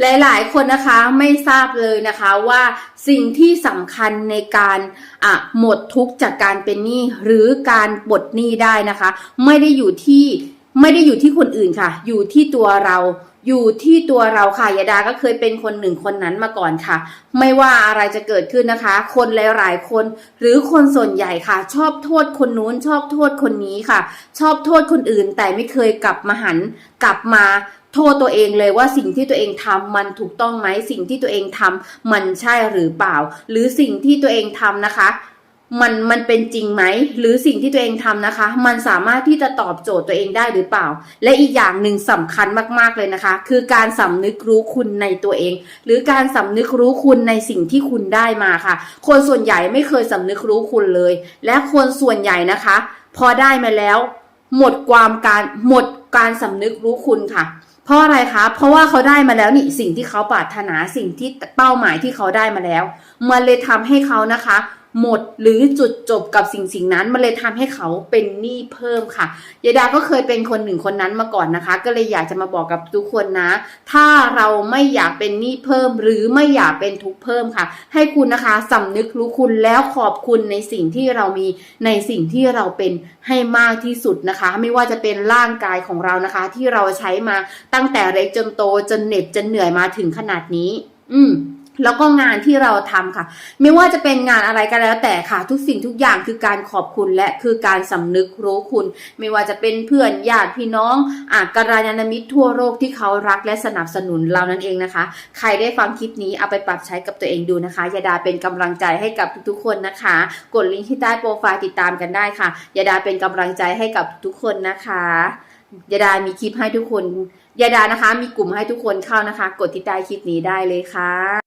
หลายๆ คนนะคะไม่ทราบเลยนะคะว่าสิ่งที่สำคัญในการอะหมดทุกข์จากการเป็นหนี้หรือการปลดหนี้ได้นะคะ ไม่ได้อยู่ที่ ไม่ได้อยู่ที่คนอื่นค่ะ อยู่ที่ตัวเรา อยู่ที่ตัวเราค่ะยาดาก็เคยเป็นคนหนึ่งคนนั้นมาก่อนค่ะ ไม่ว่าอะไรจะเกิดขึ้นนะคะ คนหลายๆคน หรือคนส่วนใหญ่ค่ะ ชอบโทษคนนู้น ชอบโทษคนนี้ค่ะ ชอบโทษคนอื่น แต่ไม่เคยกลับมาหัน กลับมาโทษตัวเองเลยว่าสิ่งที่ตัวเองทำมันถูกต้องไหมสิ่งที่ตัวเองทำมันใช่หรือเปล่า หรือสิ่งที่ตัวเองทำนะคะ มันมันเป็นจริงไหม หรือสิ่งที่ตัวเองทำนะคะ มันสามารถที่จะตอบโจทย์ตัวเองได้หรือเปล่า และอีกอย่างหนึ่งสำคัญมากๆเลยนะคะ คือการสำนึกรู้คุณในตัวเอง หรือการสำนึกรู้คุณในสิ่งที่คุณได้มาค่ะ คนส่วนใหญ่ไม่เคยสำนึกรู้คุณเลย และคนส่วนใหญ่นะคะ พอได้มาแล้ว หมดความการหมดการสำนึกรู้คุณค่ะเพราะอะไรคะ เพราะว่าเขาได้มาแล้วนี่สิ่งที่เขาปรารถนาสิ่งที่เป้าหมายที่เขาได้มาแล้ว มันเลยทำให้เขานะคะ หมดหรือจุดจบกับสิ่งสิ่งนั้น มันเลยทำให้เขาเป็นหนี้เพิ่มค่ะยายดาก็เคยเป็นคนหนึ่งคนนั้นมาก่อนนะคะ ก็เลยอยากจะมาบอกกับทุกคนนะ ถ้าเราไม่อยากเป็นหนี้เพิ่ม หรือไม่อยากเป็นทุกข์เพิ่มค่ะ ให้คุณนะคะสำนึกรู้คุณแล้วขอบคุณในสิ่งที่เรามีในสิ่งที่เราเป็นให้มากที่สุดนะคะ ไม่ว่าจะเป็นร่างกายของเรานะคะ ที่เราใช้มาตั้งแต่เล็กจนโตจนเหน็ดจนเหนื่อยมาถึงขนาดนี้ อืม แล้วก็งานที่เราทำค่ะ ไม่ว่าจะเป็นงานอะไรก็แล้วแต่ค่ะ ทุกสิ่งทุกอย่างคือการขอบคุณและคือการสำนึกรู้คุณ ไม่ว่าจะเป็นเพื่อนญาติพี่น้องอะกัลยาณมิตรทั่วโลกที่เขารักและสนับสนุนเรานั่นเองนะคะ ใครได้ฟังคลิปนี้เอาไปปรับใช้กับตัวเองดูนะคะยาดาเป็นกำลังใจให้กับทุกๆคนนะคะ กดลิงก์ที่ใต้โปรไฟล์ติดตามกันได้ค่ะยาดาเป็นกำลังใจให้กับทุกคนนะคะยาดามีคลิปให้ทุกคนยาดานะคะ มีกลุ่มให้ทุกคนเข้านะคะ กดที่ใต้คลิปนี้ได้เลยค่ะ